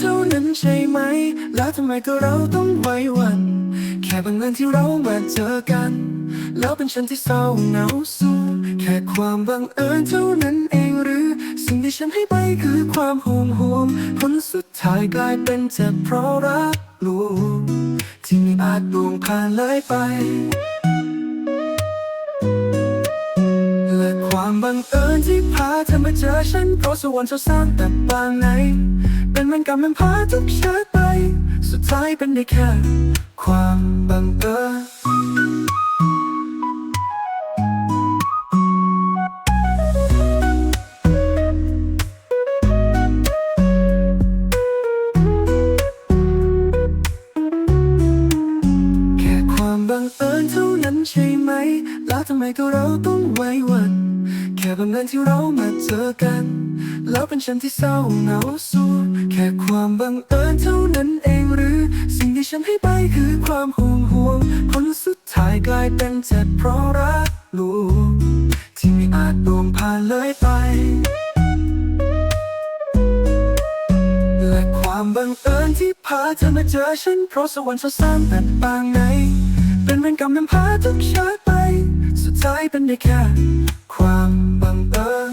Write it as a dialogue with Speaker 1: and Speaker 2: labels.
Speaker 1: เท่านั้นใช่ไหม แล้วทำไมก็เราต้องไว้วัน แค่บังเอิญที่เรามาเจอกัน แล้วเป็นฉันที่เศร้าเหงาสูงแค่ความบังเอิญเท่านั้นเองหรือ สิ่งที่ฉันให้ไปคือความห่วงห่วงผลสุดท้ายกลายเป็นเจ็บเพราะรักลวงที่ไม่อาจลวงผ่านเลยไป ความบังเอิญที่พาเธอมาเจอฉัน เพราะสวรรค์เธอสร้างแต่ปางไหน เป็นเหมันกรรมมันพาทุกชาติไป สุดท้ายเป็นได้แค่ความ ใช่ไหม แล้วทำไมก็เราต้องไว้วัน แค่บังเอิญที่เรามาเจอกัน แล้วเป็นฉันที่เศร้าเหงาสูแค่ความบังเอิญเท่านั้นเองหรือ สิ่งที่ฉันให้ไปคือความห่วงห่วงผลสุดท้ายกลายเป็นเจ็บเพราะรักลวงที่ไม่อาจลวงผ่านเลยไปและความบังเอิญที่พาเธอมาเจอฉัน เพราะสวรรค์สร้างแต่ปางไหนเป็นเวรกรรมนำพา ได้แค่ความบังเอิญ